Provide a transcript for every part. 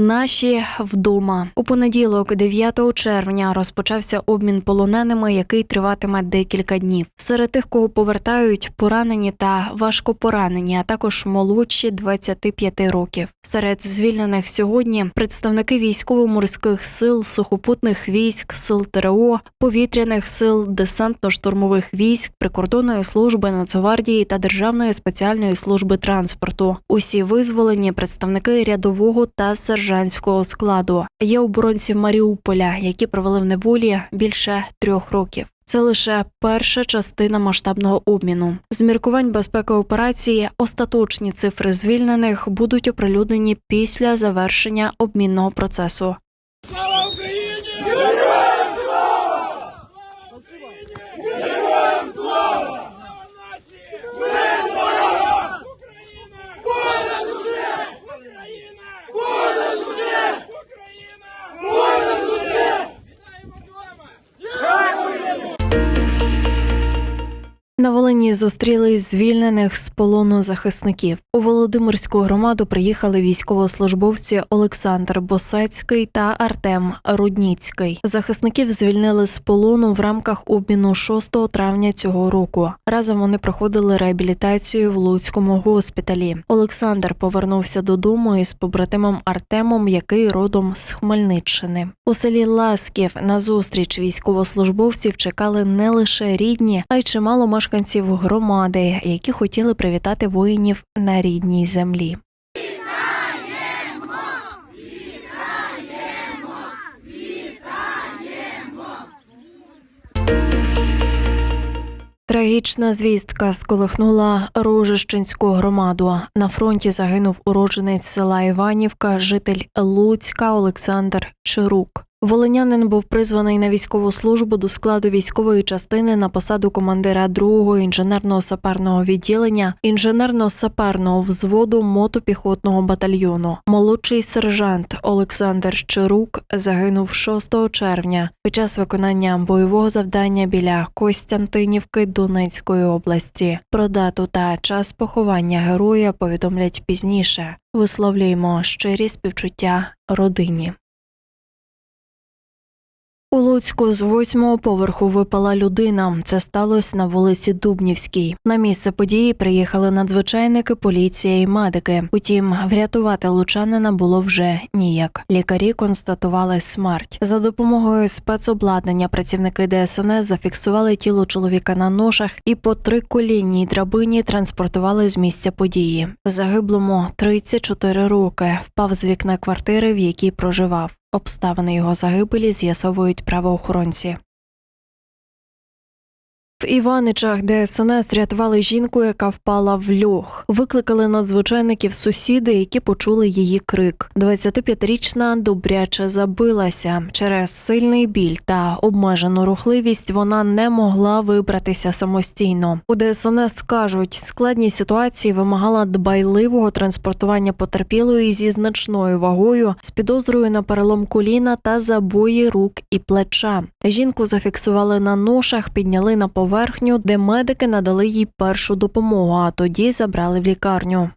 Наші вдома у понеділок, 9 червня, розпочався обмін полоненими, який триватиме декілька днів. Серед тих, кого повертають, поранені та важкопоранені, а також молодші 25 років. Серед звільнених сьогодні представники військово-морських сил, сухопутних військ, сил ТРО, повітряних сил, десантно-штурмових військ, прикордонної служби Нацгвардії та Державної спеціальної служби транспорту. Усі визволені представники рядового та сержантського складу. Є оборонці Маріуполя, які провели в неволі більше трьох років. Це лише перша частина масштабного обміну. З міркувань безпеки операції остаточні цифри звільнених будуть оприлюднені після завершення обмінного процесу. На зустріли звільнених з полону захисників. У Володимирську громаду приїхали військовослужбовці Олександр Босецький та Артем Рудніцький. Захисників звільнили з полону в рамках обміну 6 травня цього року. Разом вони проходили реабілітацію в Луцькому госпіталі. Олександр повернувся додому із побратимом Артемом, який родом з Хмельниччини. У селі Ласків на зустріч військовослужбовців чекали не лише рідні, а й чимало мешканців громади, які хотіли привітати воїнів на рідній землі. Трагічна звістка сколихнула Рожищенську громаду. На фронті загинув уродженець села Іванівка, житель Луцька Олександр Чирук. Волинянин був призваний на військову службу до складу військової частини на посаду командира 2-го інженерно-саперного відділення інженерно-саперного взводу мотопіхотного батальйону. Молодший сержант Олександр Чирук загинув 6 червня під час виконання бойового завдання біля Костянтинівки Донецької області. Про дату та час поховання героя повідомлять пізніше. Висловлюємо щирі співчуття родині. У Луцьку з восьмого поверху випала людина. Це сталося на вулиці Дубнівській. На місце події приїхали надзвичайники, поліція і медики. Утім, врятувати лучанина було вже ніяк. Лікарі констатували смерть. За допомогою спецобладнання працівники ДСНС зафіксували тіло чоловіка на ношах і по триколінній драбині транспортували з місця події. Загиблому 34 роки. Впав з вікна квартири, в якій проживав. Обставини його загибелі з'ясовують правоохоронці. В Іваничах ДСНС рятували жінку, яка впала в льох. Викликали надзвичайників сусіди, які почули її крик. 25-річна добряче забилася. Через сильний біль та обмежену рухливість вона не могла вибратися самостійно. У ДСНС кажуть, складність ситуації вимагала дбайливого транспортування потерпілої зі значною вагою, з підозрою на перелом коліна та забої рук і плеча. Жінку зафіксували на ношах, підняли на поверхню, де медики надали їй першу допомогу, а тоді забрали в лікарню.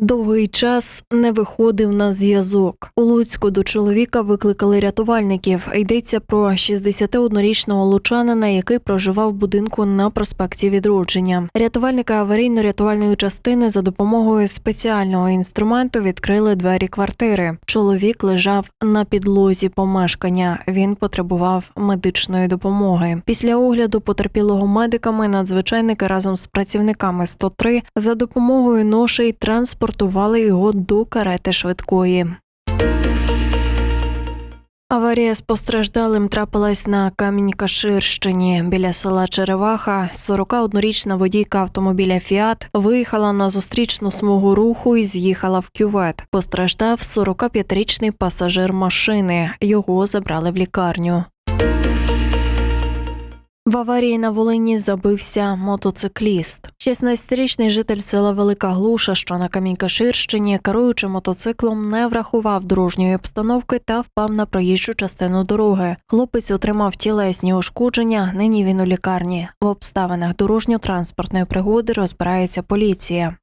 Довгий час не виходив на зв'язок. У Луцьку до чоловіка викликали рятувальників. Йдеться про 61-річного лучанина, який проживав в будинку на проспекті відродження. Рятувальники аварійно-рятувальної частини за допомогою спеціального інструменту відкрили двері квартири. Чоловік лежав на підлозі помешкання. Він потребував медичної допомоги. Після огляду потерпілого медиками надзвичайники разом з працівниками 103 за допомогою ношей транспортували його до карети швидкої. Аварія з постраждалим трапилась на Камінь-Каширщині біля села Череваха. 41-річна водійка автомобіля Фіат виїхала на зустрічну смугу руху і з'їхала в кювет. Постраждав 45-річний пасажир машини. Його забрали в лікарню. В аварії на Волині забився мотоцикліст. 16-річний житель села Велика Глуша, що на Камінькаширщині, керуючи мотоциклом, не врахував дорожньої обстановки та впав на проїжджу частину дороги. Хлопець отримав тілесні ушкодження. Нині він у лікарні. В обставинах дорожньо-транспортної пригоди розбирається поліція.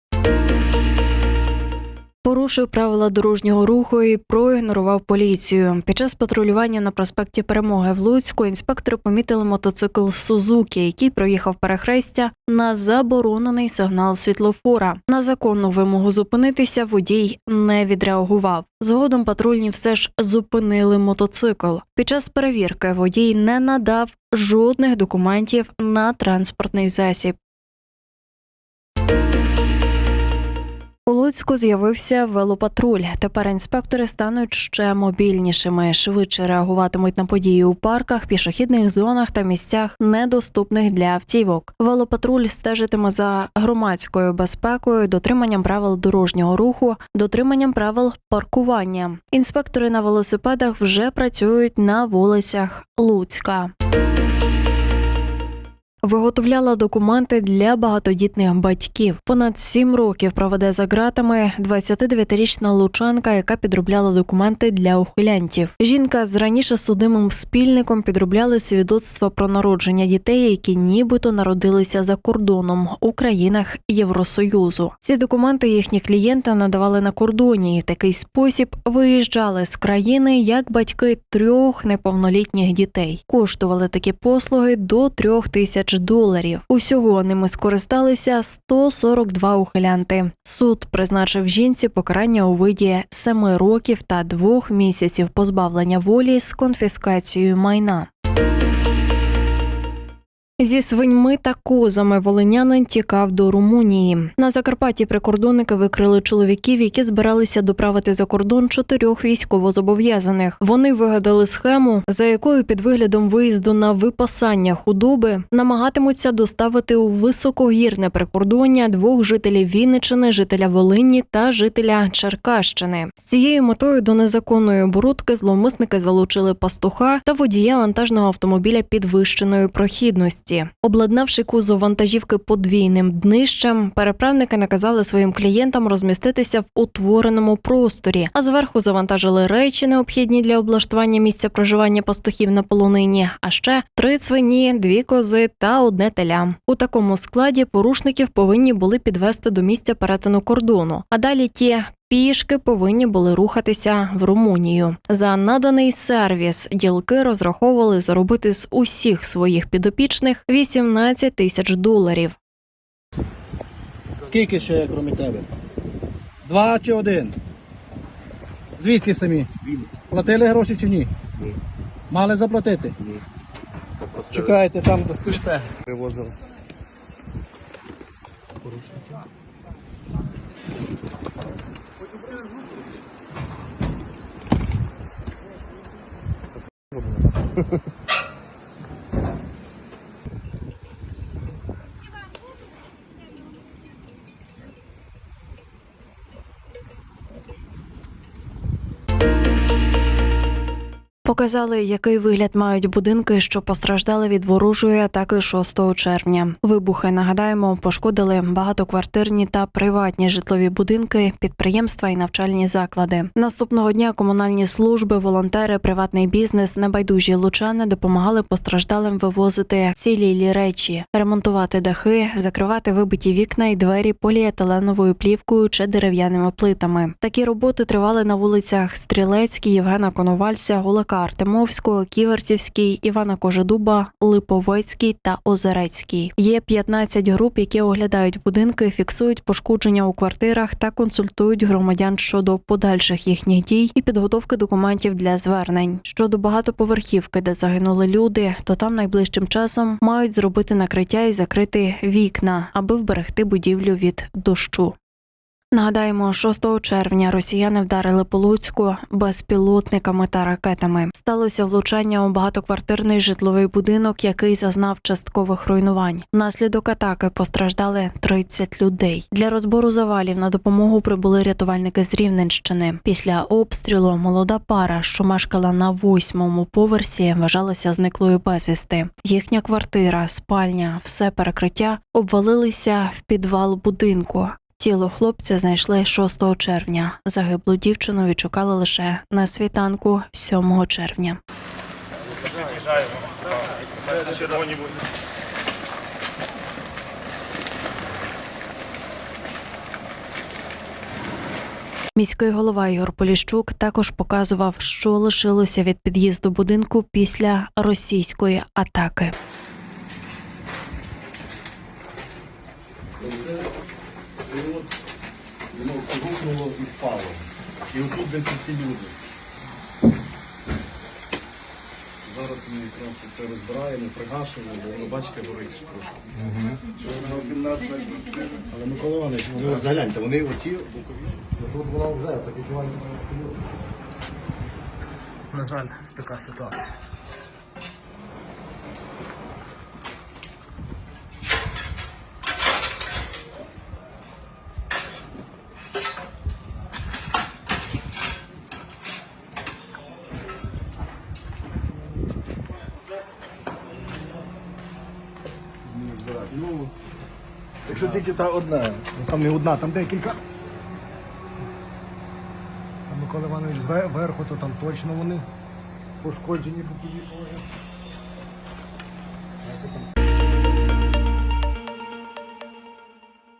Порушив правила дорожнього руху і проігнорував поліцію. Під час патрулювання на проспекті Перемоги в Луцьку інспектори помітили мотоцикл Сузуки, який проїхав перехрестя на заборонений сигнал світлофора. На законну вимогу зупинитися водій не відреагував. Згодом патрульні все ж зупинили мотоцикл. Під час перевірки водій не надав жодних документів на транспортний засіб. У Луцьку з'явився велопатруль. Тепер інспектори стануть ще мобільнішими, швидше реагуватимуть на події у парках, пішохідних зонах та місцях, недоступних для автівок. Велопатруль стежитиме за громадською безпекою, дотриманням правил дорожнього руху, дотриманням правил паркування. Інспектори на велосипедах вже працюють на вулицях Луцька. Виготовляла документи для багатодітних батьків. Понад сім років проведе за ґратами 29-річна лучанка, яка підробляла документи для ухилянтів. Жінка з раніше судимим спільником підробляли свідоцтва про народження дітей, які нібито народилися за кордоном у країнах Євросоюзу. Ці документи їхні клієнти надавали на кордоні і в такий спосіб виїжджали з країни як батьки трьох неповнолітніх дітей. Коштували такі послуги до трьох тисяч доларів. Усього ними скористалися 142 ухилянти. Суд призначив жінці покарання у виді 7 років та двох місяців позбавлення волі з конфіскацією майна. Зі свиньми та козами волинянин тікав до Румунії. На Закарпатті прикордонники викрили чоловіків, які збиралися доправити за кордон чотирьох військовозобов'язаних. Вони вигадали схему, за якою під виглядом виїзду на випасання худоби намагатимуться доставити у високогірне прикордоння двох жителів Вінничини, жителя Волині та жителя Черкащини. З цією метою до незаконної оборудки зловмисники залучили пастуха та водія вантажного автомобіля підвищеної прохідності. Обладнавши кузов вантажівки подвійним днищем, переправники наказали своїм клієнтам розміститися в утвореному просторі, а зверху завантажили речі, необхідні для облаштування місця проживання пастухів на полонині, а ще три свині, дві кози та одне теля. У такому складі порушників повинні були підвести до місця перетину кордону, а далі ті Пішки повинні були рухатися в Румунію. За наданий сервіс ділки розраховували заробити з усіх своїх підопічних 18 тисяч доларів. Скільки ще, крім тебе? Два чи один? Звідки самі? Він Платили гроші чи ні? ні, Мали заплатити? ні. Попросили. Чекайте там, де стоїте. Привозив. Показали, який вигляд мають будинки, що постраждали від ворожої атаки 6 червня. Вибухи нагадаємо, пошкодили багатоквартирні та приватні житлові будинки, підприємства і навчальні заклади. Наступного дня комунальні служби, волонтери, приватний бізнес, небайдужі лучани допомагали постраждалим вивозити цілілі речі, ремонтувати дахи, закривати вибиті вікна і двері поліетиленовою плівкою чи дерев'яними плитами. Такі роботи тривали на вулицях Стрілецькій, Євгена Коновальця, Гулака Артемовського, Ківерцівський, Івана Кожедуба, Липовецький та Озерецький. Є 15 груп, які оглядають будинки, фіксують пошкодження у квартирах та консультують громадян щодо подальших їхніх дій і підготовки документів для звернень. Щодо багатоповерхівки, де загинули люди, то там найближчим часом мають зробити накриття і закрити вікна, аби вберегти будівлю від дощу. Нагадаємо, 6 червня росіяни вдарили по Луцьку безпілотниками та ракетами. Сталося влучання у багатоквартирний житловий будинок, який зазнав часткових руйнувань. Внаслідок атаки постраждали 30 людей. Для розбору завалів на допомогу прибули рятувальники з Рівненщини. Після обстрілу молода пара, що мешкала на восьмому поверсі, вважалася зниклою безвісти. Їхня квартира, спальня, все перекриття обвалилися в підвал будинку. Тіло хлопця знайшли 6 червня. Загиблу дівчину відшукали лише на світанку 7 червня. Міський голова Ігор Поліщук також показував, що лишилося від під'їзду будинку після російської атаки. Воно все рухнуло і впало. І отут десь ці люди. Зараз ми якраз це розбираємо, пригашуємо, бо воно бачите горить трошки. Але Микола Іванович, ви загляньте, вони оті бокові. Тут вона вже так відчуває. На жаль, така ситуація. Ну, якщо тільки та одна, ну, там не одна, там декілька. А Микола Іванович зверху, то там точно вони пошкоджені по бокові.